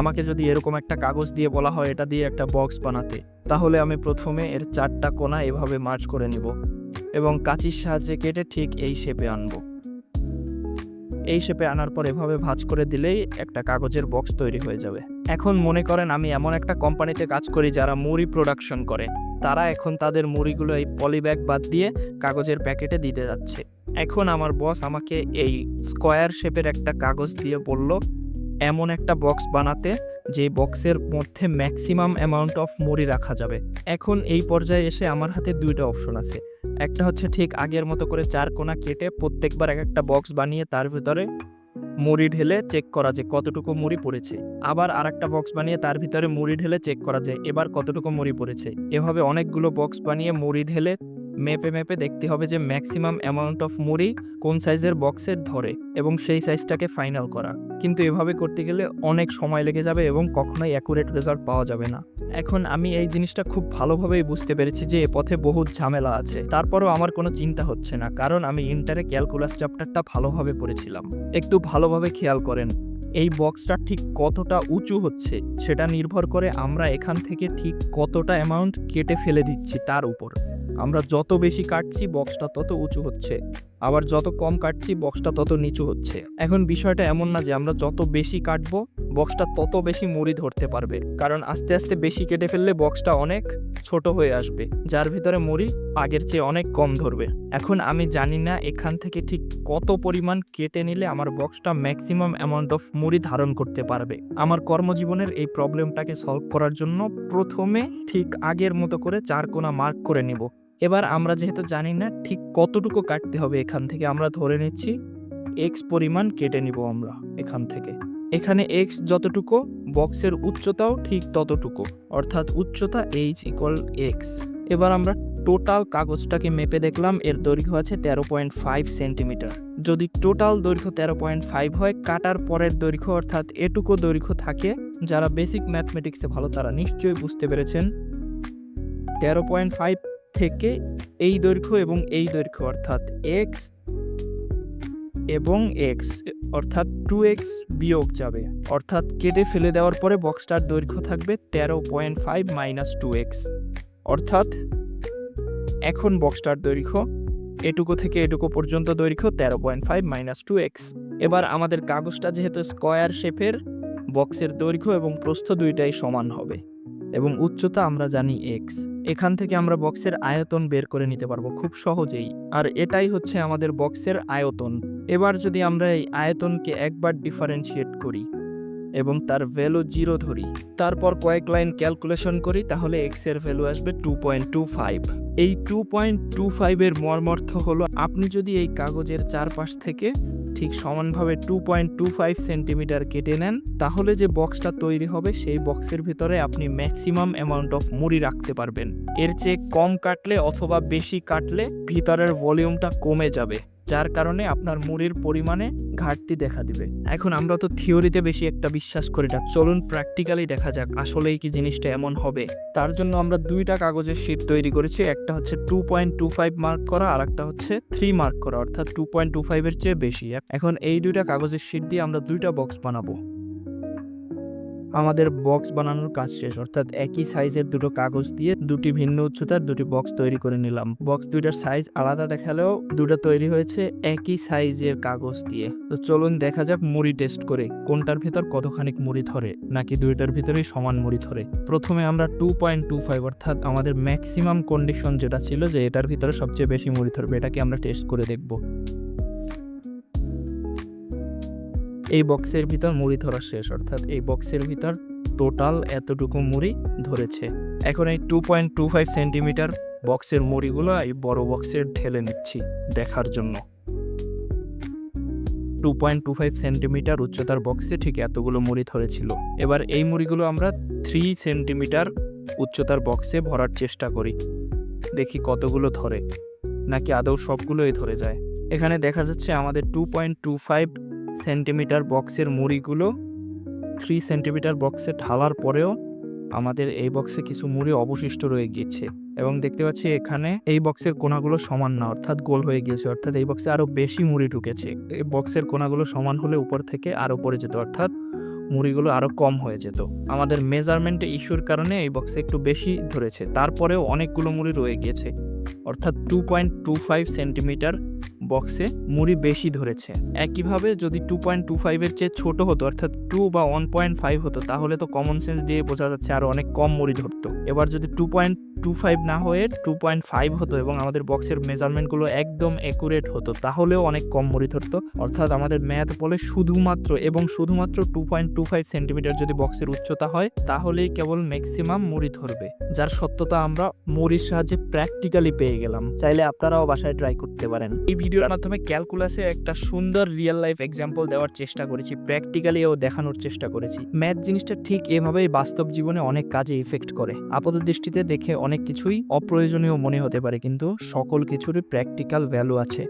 আমাকে যদি এরকম একটা কাগজ দিয়ে বলা হয়, এটা দিয়ে একটা বক্স বানাতে, তাহলে আমি প্রথমে এর চারটা কোণা এভাবে মার্চ করে নিব এবং কাঁচির সাহায্যে কেটে ঠিক এই শেপে আনব। এই শেপে আনার পর এভাবে ভাঁজ করে দিলেই একটা কাগজের বক্স তৈরি হয়ে যাবে। এখন মনে করেন আমি এমন একটা কোম্পানিতে কাজ করি যারা মুড়ি প্রোডাকশন করে। তারা এখন তাদের মুড়িগুলো এই পলিব্যাগ বাদ দিয়ে কাগজের প্যাকেটে দিতে যাচ্ছে। এখন আমার বস আমাকে এই স্কোয়ার শেপের একটা কাগজ দিয়ে বলল এমন একটা বক্স বানাতে, যে বক্সের মধ্যে ম্যাক্সিমাম অ্যামাউন্ট অফ মুড়ি রাখা যাবে। এখন এই পর্যায়ে এসে আমার হাতে দুইটা অপশন আছে। একটা হচ্ছে ঠিক আগের মতো করে চার কোণা কেটে প্রত্যেকবার এক একটা বক্স বানিয়ে তার ভিতরে মুড়ি ঢেলে চেক করা যে কতটুকু মুড়ি পড়েছে। আবার আরেকটা বক্স বানিয়ে তার ভিতরে মুড়ি ঢেলে চেক করা যায়, এবার কতটুকু মুড়ি পড়েছে। এভাবে অনেকগুলো বক্স বানিয়ে মুড়ি ঢেলে মেপে মেপে দেখতে হবে যে ম্যাক্সিমাম অ্যামাউন্ট অফ মুড়ি কোন সাইজের বক্সের ধরে এবং সেই সাইজটাকে ফাইনাল করা। কিন্তু এভাবে করতে গেলে অনেক সময় লেগে যাবে এবং কখনোই অ্যাকুরেট রেজাল্ট পাওয়া যাবে না। এখন আমি এই জিনিসটা খুব ভালোভাবেই বুঝতে পেরেছি যে এ পথে বহুত ঝামেলা আছে। তারপরেও আমার কোনো চিন্তা হচ্ছে না, কারণ আমি ইন্টারে ক্যালকুলাস চ্যাপ্টারটা ভালোভাবে পড়েছিলাম। একটু ভালোভাবে খেয়াল করেন, এই বক্সটা ঠিক কতটা উঁচু হচ্ছে সেটা নির্ভর করে আমরা এখান থেকে ঠিক কতটা অ্যামাউন্ট কেটে ফেলে দিচ্ছি তার উপর। আমরা যত বেশি কাটছি বক্সটা তত উঁচু হচ্ছে। আবার যত কম কাটছি বক্সটা তত নিচু হচ্ছে। এখন বিষয়টা এমন না যে আমরা যত বেশি কাটবো বক্সটা তত বেশি মুড়ি ধরতে পারবে। কারণ আস্তে আস্তে বেশি কেটে ফেললে বক্সটা অনেক ছোট হয়ে আসবে। যার ভিতরে মুড়ি আগের চেয়ে অনেক কম ধরবে। এখন আমি জানি না এখান থেকে ঠিক কত পরিমাণ কেটে নিলে আমার বক্সটা ম্যাক্সিমাম অ্যামাউন্ট অফ মুড়ি ধারণ করতে পারবে। আমার কর্মজীবনের এই প্রবলেমটাকে সলভ করার জন্য প্রথমে ঠিক আগের মতো করে চার কোণা মার্ক করে নেব। এবার আমরা যেহেতু জানি না ঠিক কতটুকু কাটতে হবে এখান থেকে, আমরা ধরে নিচ্ছি এক্স পরিমাণ কেটে নিব আমরা এখান থেকে। এখানে এক্স যতটুকু, বক্সের উচ্চতাও ঠিক ততটুকু, অর্থাৎ উচ্চতা এইচ ইকুয়াল এক্স এবার আমরা টোটাল কাগজটাকে মেপে দেখলাম, এর দৈর্ঘ্য আছে তেরো পয়েন্ট ফাইভ সেন্টিমিটার। যদি টোটাল দৈর্ঘ্য তেরো পয়েন্ট ফাইভ হয়, কাটার পরের দৈর্ঘ্য অর্থাৎ এটুকু দৈর্ঘ্য থাকে, যারা বেসিক ম্যাথমেটিক্সে ভালো তারা নিশ্চয়ই বুঝতে পেরেছেন। তেরো পয়েন্ট ফাইভ থেকে এই দৈর্ঘ্য এবং এই দৈর্ঘ্য, অর্থাৎ এক্স এবং এক্স অর্থাৎ টু এক্স বিয়োগ যাবে। অর্থাৎ কেটে ফেলে দেওয়ার পরে বক্সটার দৈর্ঘ্য থাকবে তেরো point five minus two X অর্থাৎ এখন বক্সটার দৈর্ঘ্য, এটুকু থেকে এটুকু পর্যন্ত দৈর্ঘ্য তেরো point five minus two X এবার আমাদের কাগজটা যেহেতু স্কোয়ার শেপের বক্সের দৈর্ঘ্য এবং প্রস্থ দুইটাই সমান হবে এবং উচ্চতা আমরা জানি এক্স এখান থেকে আমরা বক্সের আয়তন বের করে নিতে পারব খুব সহজেই। আর এটাই হচ্ছে আমাদের বক্সের আয়তন। এবার যদি আমরা এই আয়তনকে একবার ডিফারেন্সিয়েট করি। এবং তার ভ্যালু জিরো ধরি। তারপর কয়েক লাইন ক্যালকুলেশন করি, তাহলে এক্সের ভ্যালু আসবে টু পয়েন্ট টু ফাইভ এই টু পয়েন্ট টু ফাইভের মর্মর্থ হলো, আপনি যদি এই কাগজের চারপাশ থেকে ঠিক সমানভাবে two point two five centimetre কেটে নেন, তাহলে যে বক্সটা তৈরি হবে, সেই বক্সের ভিতরে আপনি ম্যাক্সিমাম অ্যামাউন্ট অফ মুড়ি রাখতে পারবেন। এর চেয়ে কম কাটলে অথবা বেশি কাটলে ভিতরের ভলিউমটা কমে যাবে। যার কারণে আপনার মুড়ির পরিমাণে ঘাটতি দেখা দিবে। এখন আমরা তো থিওরিতে বেশি একটা বিশ্বাস করি না। চলুন প্র্যাকটিক্যালি দেখা যাক আসলেই কি জিনিসটা এমন হবে। তার জন্য আমরা দুইটা কাগজের শীট তৈরি করেছি। একটা হচ্ছে two point two five mark করা আর একটা হচ্ছে থ্রি মার্ক করা। অর্থাৎ টু পয়েন্ট টু ফাইভের চেয়ে বেশি। এখন এই দুইটা কাগজের শীট দিয়ে আমরা দুইটা বক্স বানাবো। আমাদের বক্স বানানোর কাজ শেষ। অর্থাৎ একই সাইজের দুটো কাগজ দিয়ে দুটি ভিন্ন উচ্চতার দুটি বক্স তৈরি করে নিলাম। বক্স দুইটার সাইজ আলাদা দেখালেও দুটো তৈরি হয়েছে একই সাইজের কাগজ দিয়ে। তো চলুন দেখা যাক মুড়ি টেস্ট করে কোনটার ভেতর কতখানি মুড়ি ধরে, নাকি দুইটার ভিতরেই সমান মুড়ি ধরে। প্রথমে আমরা টু পয়েন্ট টু ফাইভ অর্থাৎ আমাদের ম্যাক্সিমাম কন্ডিশন যেটা ছিল যে এটার ভিতরে সবচেয়ে বেশি মুড়ি ধরবে, এটাকে আমরা টেস্ট করে দেখব। এই বক্সের ভিতর মুড়ি ধরা শেষ, অর্থাৎ এই বক্সের ভিতর টোটাল এতটুকু মুড়ি ধরেছে। এখন এই two point two five centimetre বক্সের মুড়িগুলো এই বড় বক্সের ঢেলে নিচ্ছি দেখার জন্য। Two point two five centimetre উচ্চতার বক্সে ঠিক এতগুলো মুড়ি ধরেছিল। এবার এই মুড়িগুলো আমরা থ্রি সেন্টিমিটার উচ্চতার বক্সে ভরার চেষ্টা করি। দেখি কতগুলো ধরে, নাকি আদৌ সবগুলোই ধরে যায়। এখানে দেখা যাচ্ছে আমাদের two point two five centimetre বক্সের মুড়িগুলো থ্রি সেন্টিমিটার বক্সে ঢালার পরেও আমাদের এই বক্সে কিছু মুড়ি অবশিষ্ট রয়ে গিয়েছে এবং দেখতে পাচ্ছি এখানে এই বক্সের কোনাগুলো সমান না, অর্থাৎ গোল হয়ে গিয়েছে, অর্থাৎ এই বক্সে আরও বেশি মুড়ি ঢুকেছে। এই বক্সের কোনাগুলো সমান হলে উপর থেকে আরও পড়ে যেত, অর্থাৎ মুড়িগুলো আরও কম হয়ে যেত। আমাদের মেজারমেন্টে ইস্যুর কারণে এই বক্সে একটু বেশি ধরেছে, তারপরেও অনেকগুলো মুড়ি রয়ে গিয়েছে, অর্থাৎ two point two five centimetre বক্সে মুড়ি বেশি ধরেছে। একইভাবে যদি টু পয়েন্ট টু ফাইভের চেয়ে ছোট হতো, অর্থাৎ টু বা ওয়ান পয়েন্ট ফাইভ হতো, তাহলে তো কমন সেন্স দিয়ে বোঝা যাচ্ছে আরও অনেক কম মুড়ি ধরতো। এবার যদি টু পয়েন্ট টু ফাইভ না হয়ে টু পয়েন্ট ফাইভ হতো এবং আমাদের বক্সের মেজারমেন্টগুলো একদম একুরেট হতো, তাহলেও অনেক কম মরি ধরতো। অর্থাৎ আমাদের ম্যাথ বলে শুধুমাত্র এবং শুধুমাত্র two point two five centimetre যদি বক্সের উচ্চতা হয়, তাহলেই কেবল ম্যাক্সিমাম মুড়ি ধরবে, যার সত্যতা আমরা মুড়ির সাহায্যে প্র্যাকটিক্যালি পেয়ে গেলাম। চাইলে আপনারাও বাসায় ট্রাই করতে পারেন। এই ভিডিওর মাধ্যমে ক্যালকুলাসে একটা সুন্দর রিয়েল লাইফ এক্সাম্পল দেওয়ার চেষ্টা করেছি প্র্যাকটিক্যালি ও দেখানোর চেষ্টা করেছি। ম্যাথ জিনিসটা ঠিক এভাবেই বাস্তব জীবনে অনেক কাজে ইফেক্ট করে। আপাত দৃষ্টিতে দেখে অনেক কিছুই অপ্রয়োজনীয় মনে হতে পারে কিন্তু সকল কিছুরই প্র্যাকটিক্যাল ভ্যালু আছে।